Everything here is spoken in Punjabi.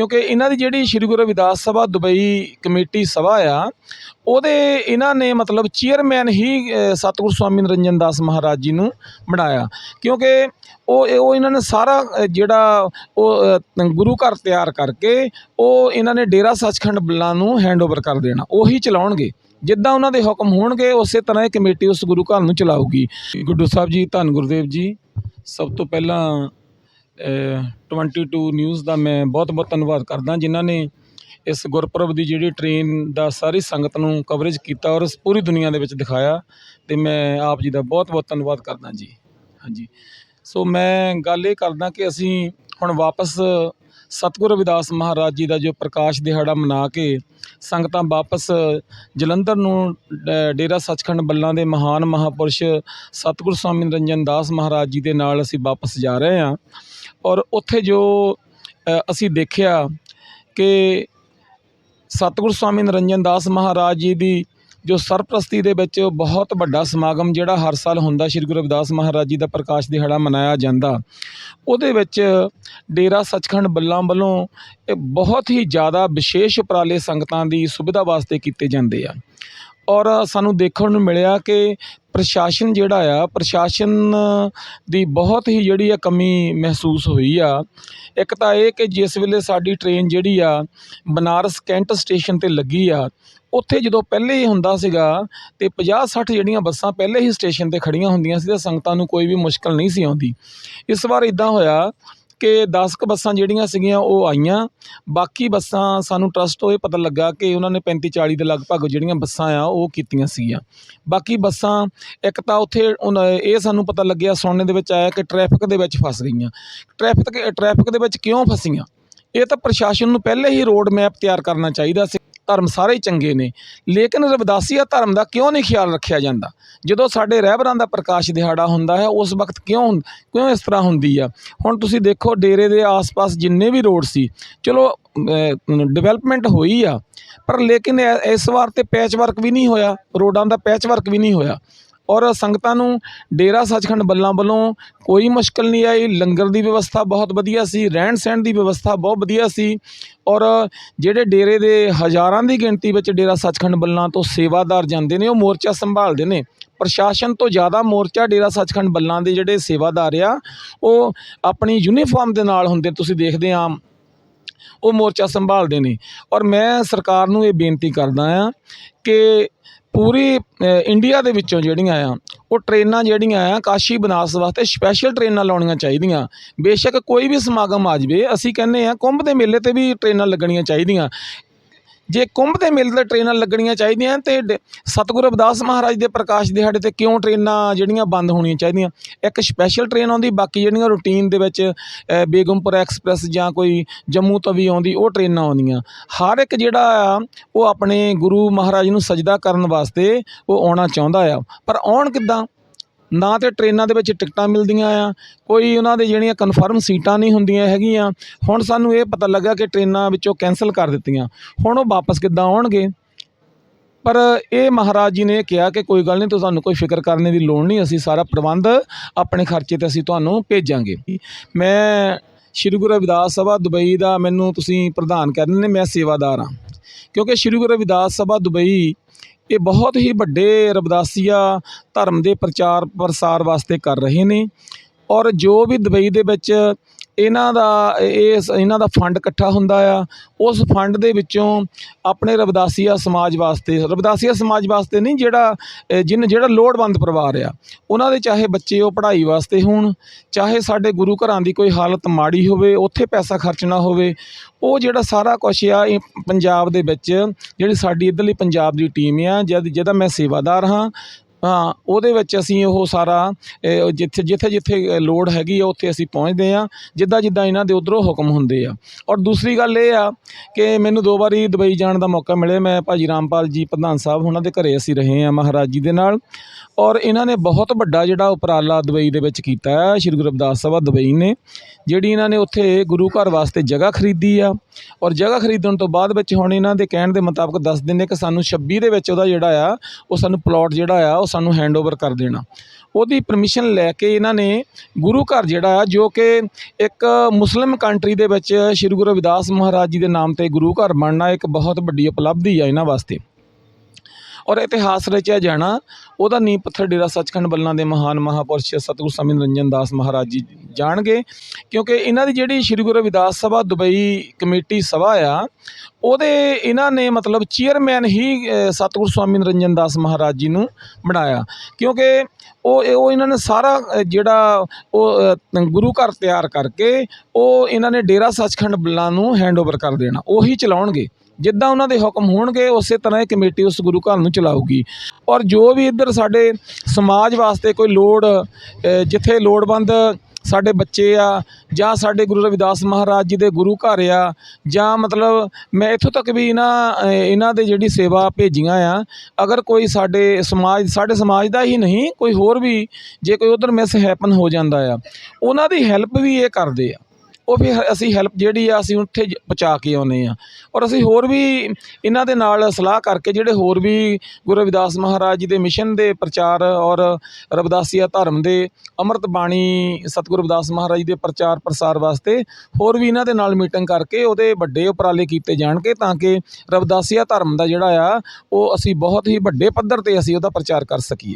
ਕਿਉਂਕਿ ਇਹਨਾਂ ਦੀ ਜਿਹੜੀ ਸ੍ਰੀ ਗੁਰੂ ਰਵਿਦਾਸ ਸਭਾ ਦੁਬਈ ਕਮੇਟੀ ਸਭਾ ਆ ਉਹਦੇ ਇਹਨਾਂ ਨੇ ਮਤਲਬ ਚੇਅਰਮੈਨ ਹੀ ਅ, ਸਤਿਗੁਰੂ ਸਵਾਮੀ ਨਿਰੰਜਨ ਦਾਸ ਮਹਾਰਾਜ ਜੀ ਨੂੰ ਬਣਾਇਆ। ਕਿਉਂਕਿ ਉਹ ਉਹ ਇਹਨਾਂ ਨੇ ਸਾਰਾ ਜਿਹੜਾ ਉਹ ਗੁਰੂ ਘਰ ਤਿਆਰ ਕਰਕੇ ਉਹ ਇਹਨਾਂ ਨੇ ਡੇਰਾ ਸੱਚਖੰਡ ਬੱਲਾ ਨੂੰ ਹੈਂਡਓਵਰ ਕਰ ਦੇਣਾ ਉਹੀ ਚਲਾਉਣਗੇ। ਜਿੱਦਾਂ ਉਹਨਾਂ ਦੇ ਹੁਕਮ ਹੋਣਗੇ ਉਸੇ ਤਰ੍ਹਾਂ ਇਹ ਕਮੇਟੀ ਉਸ ਗੁਰੂ ਘਰ ਨੂੰ ਚਲਾਊਗੀ। ਗੁੱਡੂ ਸਾਹਿਬ ਜੀ ਧੰਨ ਗੁਰਦੇਵ ਜੀ ਸਭ ਤੋਂ ਪਹਿਲਾਂ 22 ਨਿਊਜ਼ ਦਾ ਮੈਂ ਬਹੁਤ ਬਹੁਤ ਧੰਨਵਾਦ ਕਰਦਾ, ਜਿਨ੍ਹਾਂ ਨੇ ਇਸ ਗੁਰਪੁਰਬ ਦੀ ਜਿਹੜੀ ਟ੍ਰੇਨ ਦਾ ਸਾਰੀ ਸੰਗਤ ਨੂੰ ਕਵਰੇਜ ਕੀਤਾ ਔਰ ਪੂਰੀ ਦੁਨੀਆ ਦੇ ਵਿੱਚ ਦਿਖਾਇਆ ਤੇ ਮੈਂ ਆਪ ਜੀ ਦਾ ਬਹੁਤ ਬਹੁਤ ਧੰਨਵਾਦ ਕਰਦਾ ਜੀ। ਹਾਂਜੀ। ਸੋ ਮੈਂ ਗੱਲ ਇਹ ਕਰਦਾ ਕਿ ਅਸੀਂ ਹੁਣ ਵਾਪਸ ਸਤਿਗੁਰੂ ਰਵਿਦਾਸ ਮਹਾਰਾਜ ਜੀ ਦਾ ਜੋ ਪ੍ਰਕਾਸ਼ ਦਿਹਾੜਾ ਮਨਾ ਕੇ ਸੰਗਤਾਂ ਵਾਪਸ ਜਲੰਧਰ ਨੂੰ ਡੇਰਾ ਸੱਚਖੰਡ ਬੱਲਾਂ ਦੇ ਮਹਾਨ ਮਹਾਪੁਰਸ਼ ਸਤਿਗੁਰ ਸਵਾਮੀ ਨਿਰੰਜਨ ਦਾਸ ਮਹਾਰਾਜ ਜੀ ਦੇ ਨਾਲ ਅਸੀਂ ਵਾਪਸ ਜਾ ਰਹੇ ਹਾਂ। ਔਰ ਉੱਥੇ ਜੋ ਅਸੀਂ ਦੇਖਿਆ ਕਿ ਸਤਿਗੁਰੂ ਸਵਾਮੀ ਨਿਰੰਜਨ ਦਾਸ ਮਹਾਰਾਜ ਜੀ ਦੀ ਜੋ ਸਰਪ੍ਰਸਤੀ ਦੇ ਵਿੱਚ ਬਹੁਤ ਵੱਡਾ ਸਮਾਗਮ ਜਿਹੜਾ ਹਰ ਸਾਲ ਹੁੰਦਾ ਸ੍ਰੀ ਗੁਰੂ ਰਵਿਦਾਸ ਮਹਾਰਾਜ ਜੀ ਦਾ ਪ੍ਰਕਾਸ਼ ਦਿਹਾੜਾ ਮਨਾਇਆ ਜਾਂਦਾ। ਉਹਦੇ ਵਿੱਚ ਡੇਰਾ ਸੱਚਖੰਡ ਬੱਲਾਂ ਵੱਲੋਂ ਇਹ ਬਹੁਤ ਹੀ ਜ਼ਿਆਦਾ ਵਿਸ਼ੇਸ਼ ਉਪਰਾਲੇ ਸੰਗਤਾਂ ਦੀ ਸੁਵਿਧਾ ਵਾਸਤੇ ਕੀਤੇ ਜਾਂਦੇ ਆ। ਔਰ ਸਾਨੂੰ ਦੇਖਣ ਨੂੰ ਮਿਲਿਆ ਕਿ ਪ੍ਰਸ਼ਾਸਨ ਜਿਹੜਾ ਆ, ਪ੍ਰਸ਼ਾਸਨ ਦੀ ਬਹੁਤ ਹੀ ਜਿਹੜੀ ਆ ਕਮੀ ਮਹਿਸੂਸ ਹੋਈ ਆ। ਇੱਕ ਤਾਂ ਇਹ ਕਿ ਜਿਸ ਵੇਲੇ ਸਾਡੀ ਟ੍ਰੇਨ ਜਿਹੜੀ ਆ, ਬਨਾਰਸ ਕੈਂਟ ਸਟੇਸ਼ਨ ਤੇ ਲੱਗੀ ਆ, ਉੱਥੇ ਜਦੋਂ ਪਹਿਲੇ ਹੀ ਹੁੰਦਾ ਸੀਗਾ ਤੇ 50 60 ਜਿਹੜੀਆਂ ਬੱਸਾਂ ਪਹਿਲੇ ਹੀ ਸਟੇਸ਼ਨ ਤੇ ਖੜੀਆਂ ਹੁੰਦੀਆਂ ਸੀ ਤੇ ਸੰਗਤਾਂ ਨੂੰ ਕੋਈ ਵੀ ਮੁਸ਼ਕਲ ਨਹੀਂ ਸੀ ਆਉਂਦੀ। ਇਸ ਵਾਰ ਇਦਾਂ ਹੋਇਆ ਕਿ 10 ਕੁ ਬੱਸਾਂ ਜਿਹੜੀਆਂ ਸੀਗੀਆਂ ਉਹ ਆਈਆਂ। ਬਾਕੀ ਬੱਸਾਂ ਸਾਨੂੰ ਟਰੱਸਟ ਤੋਂ ਇਹ ਪਤਾ ਲੱਗਾ ਕਿ ਉਹਨਾਂ ਨੇ 35 40 ਦੇ ਲਗਭਗ ਜਿਹੜੀਆਂ ਬੱਸਾਂ ਆ, ਉਹ ਕੀਤੀਆਂ ਸੀਗੀਆਂ। ਬਾਕੀ ਬੱਸਾਂ, ਇੱਕ ਤਾਂ ਉੱਥੇ ਉਨ- ਇਹ ਸਾਨੂੰ ਪਤਾ ਲੱਗਿਆ ਸੁਣਨ ਦੇ ਵਿੱਚ ਆਇਆ ਕਿ ਟ੍ਰੈਫਿਕ ਦੇ ਵਿੱਚ ਫਸ ਗਈਆਂ। ਟ੍ਰੈਫਿਕ ਟ੍ਰੈਫਿਕ ਦੇ ਵਿੱਚ ਕਿਉਂ ਫਸੀਆਂ? ਇਹ ਤਾਂ ਪ੍ਰਸ਼ਾਸਨ ਨੂੰ ਪਹਿਲੇ ਹੀ ਰੋਡ ਮੈਪ ਤਿਆਰ ਕਰਨਾ ਚਾਹੀਦਾ ਸੀ। ਧਰਮ ਸਾਰੇ ਹੀ ਚੰਗੇ ਨੇ। ਲੇਕਿਨ ਰਵਿਦਾਸੀਆ ਧਰਮ ਦਾ ਕਿਉਂ ਨਹੀਂ ਖਿਆਲ ਰੱਖਿਆ ਜਾਂਦਾ? ਜਦੋਂ ਸਾਡੇ ਰਹਿਬਰਾਂ ਦਾ ਪ੍ਰਕਾਸ਼ ਦਿਹਾੜਾ ਹੁੰਦਾ ਹੈ, ਉਸ ਵਕਤ ਕਿਉਂ ਕਿਉਂ ਇਸ ਤਰ੍ਹਾਂ ਹੁੰਦੀ ਆ? ਹੁਣ ਤੁਸੀਂ ਦੇਖੋ, ਡੇਰੇ ਦੇ ਆਸ-ਪਾਸ ਜਿੰਨੇ ਵੀ ਰੋਡ ਸੀ, ਚਲੋ ਡਿਵੈਲਪਮੈਂਟ ਹੋਈ ਆ, ਪਰ ਲੇਕਿਨ ਐ- ਇਸ ਵਾਰ ਤੇ ਪੈਚ ਵਰਕ ਵੀ ਨਹੀਂ ਹੋਇਆ, ਰੋਡਾਂ ਦਾ ਪੈਚ ਵਰਕ ਵੀ ਨਹੀਂ ਹੋਇਆ। ਔਰ ਸੰਗਤਾਂ ਨੂੰ ਡੇਰਾ ਸੱਚਖੰਡ ਬੱਲਾਂ ਵੱਲੋਂ ਕੋਈ ਮੁਸ਼ਕਲ ਨਹੀਂ ਆਈ। ਲੰਗਰ ਦੀ ਵਿਵਸਥਾ ਬਹੁਤ ਵਧੀਆ ਸੀ, ਰਹਿਣ ਸਹਿਣ ਦੀ ਵਿਵਸਥਾ ਬਹੁਤ ਵਧੀਆ ਸੀ ਔਰ ਜਿਹੜੇ ਡੇਰੇ ਦੇ ਹਜ਼ਾਰਾਂ ਦੀ ਗਿਣਤੀ ਵਿੱਚ ਡੇਰਾ ਸੱਚਖੰਡ ਬੱਲਾਂ ਤੋਂ ਸੇਵਾਦਾਰ ਜਾਂਦੇ ਨੇ, ਉਹ ਮੋਰਚਾ ਸੰਭਾਲਦੇ ਨੇ। ਪ੍ਰਸ਼ਾਸਨ ਤੋਂ ਜ਼ਿਆਦਾ ਮੋਰਚਾ ਡੇਰਾ ਸੱਚਖੰਡ ਬੱਲਾਂ ਦੇ ਜਿਹੜੇ ਸੇਵਾਦਾਰ ਆ, ਉਹ ਆਪਣੀ ਯੂਨੀਫਾਰਮ ਦੇ ਨਾਲ ਹੁੰਦੇ, ਤੁਸੀਂ ਦੇਖਦੇ ਆ, ਉਹ ਮੋਰਚਾ ਸੰਭਾਲਦੇ ਨੇ। ਔਰ ਮੈਂ ਸਰਕਾਰ ਨੂੰ ਇਹ ਬੇਨਤੀ ਕਰਦਾ ਆ ਕਿ ਪੂਰੀ ਇੰਡੀਆ ਦੇ ਵਿੱਚੋਂ ਜਿਹੜੀਆਂ ਆ, ਉਹ ਟ੍ਰੇਨਾਂ ਜਿਹੜੀਆਂ ਆ, ਕਾਸ਼ੀ ਬਨਾਰਸ ਵਾਸਤੇ ਸਪੈਸ਼ਲ ਟ੍ਰੇਨਾਂ ਲਾਉਣੀਆਂ ਚਾਹੀਦੀਆਂ। ਬੇਸ਼ੱਕ ਕੋਈ ਵੀ ਸਮਾਗਮ ਆ ਜਾਵੇ, ਅਸੀਂ ਕਹਿੰਦੇ ਆ ਕੁੰਭ ਦੇ ਮੇਲੇ ਤੇ ਵੀ ਟ੍ਰੇਨਾਂ ਲੱਗਣੀਆਂ ਚਾਹੀਦੀਆਂ। ਜੇ ਕੁੰਭ ਦੇ ਮੇਲੇ ਤੇ ਟ੍ਰੇਨਾਂ ਲੱਗਣੀਆਂ ਚਾਹੀਦੀਆਂ ਤੇ ਡ- ਸਤਿਗੁਰੂ ਰਵਿਦਾਸ ਮਹਾਰਾਜ ਦੇ ਪ੍ਰਕਾਸ਼ ਦਿਹਾੜੇ ਤੇ ਕਿਉਂ ਟ੍ਰੇਨਾਂ ਜਿਹੜੀਆਂ ਬੰਦ ਹੋਣੀਆਂ ਚਾਹੀਦੀਆਂ? ਇੱਕ ਸਪੈਸ਼ਲ ਟ੍ਰੇਨ ਆਉਂਦੀ, ਬਾਕੀ ਜਿਹੜੀਆਂ ਰੂਟੀਨ ਦੇ ਵਿੱਚ ਬੇਗਮਪੁਰ ਐਕਸਪ੍ਰੈਸ ਜਾਂ ਕੋਈ ਜੰਮੂ ਤਵੀ ਆਉਂਦੀ, ਉਹ ਟ੍ਰੇਨਾਂ ਆਉਂਦੀਆਂ। ਹਰ ਇੱਕ ਜਿਹੜਾ ਆ, ਉਹ ਆਪਣੇ ਗੁਰੂ ਮਹਾਰਾਜ ਨੂੰ ਸਜਦਾ ਕਰਨ ਵਾਸਤੇ ਉਹ ਆਉਣਾ ਚਾਹੁੰਦਾ ਆ। ਪਰ ਆਉਣ ਕਿੱਦਾਂ? ਨਾ ਤੇ ਟ੍ਰੇਨਾਂ ਦੇ ਵਿੱਚ ਟਿਕਟਾਂ ਮਿਲਦੀਆਂ ਆ, ਕੋਈ ਉਹਨਾਂ ਦੇ ਜਿਹੜੀਆਂ ਕਨਫਰਮ ਸੀਟਾਂ ਨਹੀਂ ਹੁੰਦੀਆਂ ਹੈਗੀਆਂ। ਹੁਣ ਸਾਨੂੰ ਇਹ ਪਤਾ ਲੱਗਾ ਕਿ ਟ੍ਰੇਨਾਂ ਵਿੱਚੋਂ ਕੈਂਸਲ ਕਰ ਦਿੱਤੀਆਂ। ਹੁਣ ਉਹ ਵਾਪਸ ਕਿੱਦਾਂ ਆਉਣਗੇ? ਪਰ ਇਹ ਮਹਾਰਾਜ ਜੀ ਨੇ ਕਿਹਾ ਕਿ ਕੋਈ ਗੱਲ ਨਹੀਂ ਤੁਹਾਨੂੰ ਕੋਈ ਫਿਕਰ ਕਰਨੇ ਦੀ ਲੋੜ ਨਹੀਂ, ਅਸੀਂ ਸਾਰਾ ਪ੍ਰਬੰਧ ਆਪਣੇ ਖਰਚੇ ਤੇ ਅਸੀਂ ਤੁਹਾਨੂੰ ਭੇਜਾਂਗੇ। ਮੈਂ ਸ਼੍ਰੀ ਗੁਰੂ ਰਵਿਦਾਸ ਸਭਾ ਦੁਬਈ ਦਾ ਮੈਨੂੰ ਤੁਸੀਂ ਪ੍ਰਧਾਨ ਕਹਿੰਦੇ ਨੇ, ਮੈਂ ਸੇਵਾਦਾਰ ਹਾਂ। ਕਿਉਂਕਿ ਸ਼੍ਰੀ ਗੁਰੂ ਰਵਿਦਾਸ ਸਭਾ ਦੁਬਈ ਇਹ ਬਹੁਤ ਹੀ ਵੱਡੇ ਰਵਿਦਾਸੀਆ ਧਰਮ ਦੇ ਪ੍ਰਚਾਰ ਪ੍ਰਸਾਰ ਵਾਸਤੇ ਕਰ ਰਹੇ ਨੇ ਔਰ ਜੋ ਵੀ ਦੁਬਈ ਦੇ ਵਿੱਚ ਇਹਨਾਂ ਦਾ ਇਸ ਇਹਨਾਂ ਦਾ ਫੰਡ ਇਕੱਠਾ ਹੁੰਦਾ ਆ। ਉਸ ਫੰਡ ਦੇ ਵਿੱਚੋਂ ਆਪਣੇ ਰਵਿਦਾਸੀਆ ਸਮਾਜ ਵਾਸਤੇ ਰਵਿਦਾਸੀਆ ਸਮਾਜ ਵਾਸਤੇ ਨਹੀਂ ਜਿਹੜਾ ਅ, ਜਿਨ ਜਿਹੜਾ ਲੋੜਵੰਦ ਪਰਿਵਾਰ ਆ ਉਹਨਾਂ ਦੇ ਚਾਹੇ ਬੱਚੇ ਉਹ ਪੜ੍ਹਾਈ ਵਾਸਤੇ ਹੋਣ ਚਾਹੇ ਸਾਡੇ ਗੁਰੂ ਘਰਾਂ ਦੀ ਕੋਈ ਹਾਲਤ ਮਾੜੀ ਹੋਵੇ ਉੱਥੇ ਪੈਸਾ ਖਰਚਣਾ ਹੋਵੇ ਉਹ ਜਿਹੜਾ ਸਾਰਾ ਕੁਛ ਆ ਪੰਜਾਬ ਦੇ ਵਿੱਚ ਜਿਹੜੀ ਸਾਡੀ ਇੱਧਰਲੀ ਪੰਜਾਬ ਦੀ ਟੀਮ ਆ ਜਦ ਜਿਹਦਾ ਮੈਂ ਸੇਵਾਦਾਰ ਹਾਂ ਹਾਂ, ਉਹਦੇ ਵਿੱਚ ਅਸੀਂ ਉਹ ਸਾਰਾ ਜਿੱਥੇ ਜਿੱਥੇ ਜਿੱਥੇ ਲੋੜ ਹੈਗੀ ਆ, ਉੱਥੇ ਅਸੀਂ ਪਹੁੰਚਦੇ ਆ ਜਿੱਦਾਂ ਜਿੱਦਾਂ ਇਹਨਾਂ ਦੇ ਉਧਰੋਂ ਹੁਕਮ ਹੁੰਦੇ ਆ। ਔਰ ਦੂਸਰੀ ਗੱਲ ਇਹ ਆ ਕਿ ਮੈਨੂੰ ਦੋ ਵਾਰੀ ਦੁਬਈ ਜਾਣ ਦਾ ਮੌਕਾ ਮਿਲਿਆ। ਮੈਂ ਭਾਜੀ ਰਾਮਪਾਲ ਜੀ ਪ੍ਰਧਾਨ ਸਾਹਿਬ ਉਹਨਾਂ ਦੇ ਘਰੇ ਅਸੀਂ ਰਹੇ ਆ ਮਹਾਰਾਜ ਜੀ ਦੇ ਨਾਲ। ਔਰ ਇਹਨਾਂ ਨੇ ਬਹੁਤ ਵੱਡਾ ਜਿਹੜਾ ਉਪਰਾਲਾ ਦੁਬਈ ਦੇ ਵਿੱਚ ਕੀਤਾ ਹੈ। ਸ਼੍ਰੀ ਗੁਰੂ ਰਵਿਦਾਸ ਸਭਾ ਦੁਬਈ ਨੇ, ਜਿਹੜੀ ਇਹਨਾਂ ਨੇ ਉੱਥੇ ਗੁਰੂ ਘਰ ਵਾਸਤੇ ਜਗ੍ਹਾ ਖਰੀਦੀ ਆ। ਔਰ ਜਗ੍ਹਾ ਖਰੀਦਣ ਤੋਂ ਬਾਅਦ ਵਿੱਚ ਹੁਣ ਇਹਨਾਂ ਦੇ ਕਹਿਣ ਦੇ ਮੁਤਾਬਕ ਦੱਸ ਦਿੰਦੇ ਕਿ ਸਾਨੂੰ 26 ਦੇ ਵਿੱਚ ਉਹਦਾ ਜਿਹੜਾ ਆ, ਉਹ ਸਾਨੂੰ ਪਲਾਟ ਜਿਹੜਾ ਆ, ਉਹ ਸਾਨੂੰ ਹੈਂਡਓਵਰ ਕਰ ਦੇਣਾ। ਉਹਦੀ ਪਰਮਿਸ਼ਨ ਲੈ ਕੇ ਇਹਨਾਂ ਨੇ ਗੁਰੂ ਘਰ ਜਿਹੜਾ ਜੋ ਕਿ ਇੱਕ ਮੁਸਲਿਮ ਕੰਟਰੀ ਦੇ ਵਿੱਚ ਸ੍ਰੀ ਗੁਰੂ ਰਵਿਦਾਸ ਮਹਾਰਾਜ ਜੀ ਦੇ ਨਾਮ ਤੇ ਗੁਰੂ ਘਰ ਬਣਨਾ ਇੱਕ ਬਹੁਤ ਵੱਡੀ ਉਪਲਬਧੀ ਆ ਇਹਨਾਂ ਵਾਸਤੇ। ਔਰ ਇਤਿਹਾਸ ਰਚਿਆ ਜਾਣਾ, ਉਹਦਾ ਨੀਂਹ ਪੱਥਰ ਡੇਰਾ ਸੱਚਖੰਡ ਬੱਲਾਂ ਦੇ ਮਹਾਨ ਮਹਾਪੁਰਸ਼ ਸਤਿਗੁਰੂ ਸਮਿੰਦਰ ਰੰਜਨ ਦਾਸ ਮਹਾਰਾਜ ਜੀ ਜਾਣਗੇ ਕਿਉਂਕਿ ਇਹਨਾਂ ਦੀ ਜਿਹੜੀ ਸ੍ਰੀ ਗੁਰੂ ਰਵਿਦਾਸ ਸਭਾ ਦੁਬਈ ਕਮੇਟੀ ਸਭਾ ਆ ਉਹਦੇ ਇਹਨਾਂ ਨੇ ਮਤਲਬ ਚੇਅਰਮੈਨ ਹੀ ਅ, ਸਵਾਮੀ ਨਿਰੰਜਨ ਦਾਸ ਮਹਾਰਾਜ ਜੀ ਨੂੰ ਬਣਾਇਆ। ਕਿਉਂਕਿ ਉਹ ਉਹ ਇਹਨਾਂ ਨੇ ਸਾਰਾ ਜਿਹੜਾ ਉਹ ਗੁਰੂ ਘਰ ਤਿਆਰ ਕਰਕੇ ਉਹ ਇਹਨਾਂ ਨੇ ਡੇਰਾ ਸੱਚਖੰਡ ਬੱਲਾਂ ਨੂੰ ਹੈਂਡਓਵਰ ਕਰ ਦੇਣਾ ਉਹੀ ਚਲਾਉਣਗੇ। ਜਿੱਦਾਂ ਉਹਨਾਂ ਦੇ ਹੁਕਮ ਹੋਣਗੇ ਉਸੇ ਤਰ੍ਹਾਂ ਇਹ ਕਮੇਟੀ ਉਸ ਗੁਰੂ ਘਰ ਨੂੰ ਚਲਾਊਗੀ। ਔਰ ਜੋ ਵੀ ਇੱਧਰ ਸਾਡੇ ਸਮਾਜ ਵਾਸਤੇ ਕੋਈ ਲੋੜ ਜਿੱਥੇ ਲੋੜਵੰਦ ਸਾਡੇ ਬੱਚੇ ਆ ਜਾਂ ਸਾਡੇ ਗੁਰੂ ਰਵਿਦਾਸ ਮਹਾਰਾਜ ਜੀ ਦੇ ਗੁਰੂ ਘਰ ਆ ਜਾਂ ਮਤਲਬ ਮੈਂ ਇੱਥੋਂ ਤੱਕ ਵੀ ਇਹਨਾਂ ਇਹਨਾਂ ਦੇ ਜਿਹੜੀ ਸੇਵਾ ਭੇਜੀਆਂ ਆ, ਅਗਰ ਕੋਈ ਸਾਡੇ ਸਮਾਜ ਸਾਡੇ ਸਮਾਜ ਦਾ ਹੀ ਨਹੀਂ, ਕੋਈ ਹੋਰ ਵੀ ਜੇ ਕੋਈ ਉਧਰ ਮਿਸ ਹੈਪਨ ਹੋ ਜਾਂਦਾ ਆ, ਉਹਨਾਂ ਦੀ ਹੈਲਪ ਵੀ ਇਹ ਕਰਦੇ ਆ। ਉਹ ਫਿਰ ਅਸੀਂ ਹੈਲਪ ਜਿਹੜੀ ਆ, ਅਸੀਂ ਉੱਥੇ ਜ- ਪਹੁੰਚਾ ਕੇ ਆਉਂਦੇ ਆ। ਔਰ ਅਸੀਂ ਹੋਰ ਵੀ ਇਹਨਾਂ ਦੇ ਨਾਲ ਸਲਾਹ ਕਰਕੇ ਜਿਹੜੇ ਹੋਰ ਵੀ ਗੁਰੂ ਰਵਿਦਾਸ ਮਹਾਰਾਜ ਜੀ ਦੇ ਮਿਸ਼ਨ ਦੇ ਪ੍ਰਚਾਰ ਔਰ ਰਵਿਦਾਸੀਆ ਧਰਮ ਦੇ ਅੰਮ੍ਰਿਤ ਬਾਣੀ ਸਤਿਗੁਰੂ ਰਵਿਦਾਸ ਮਹਾਰਾਜ ਜੀ ਦੇ ਪ੍ਰਚਾਰ ਪ੍ਰਸਾਰ ਵਾਸਤੇ ਹੋਰ ਵੀ ਇਹਨਾਂ ਦੇ ਨਾਲ ਮੀਟਿੰਗ ਕਰਕੇ ਉਹਦੇ ਵੱਡੇ ਉਪਰਾਲੇ ਕੀਤੇ ਜਾਣਗੇ ਤਾਂ ਕਿ ਰਵਿਦਾਸੀਆ ਧਰਮ ਦਾ ਜਿਹੜਾ ਆ, ਉਹ ਅਸੀਂ ਬਹੁਤ ਹੀ ਵੱਡੇ ਪੱਧਰ ਤੇ ਅਸੀਂ ਉਹਦਾ ਪ੍ਰਚਾਰ ਕਰ ਸਕੀਏ।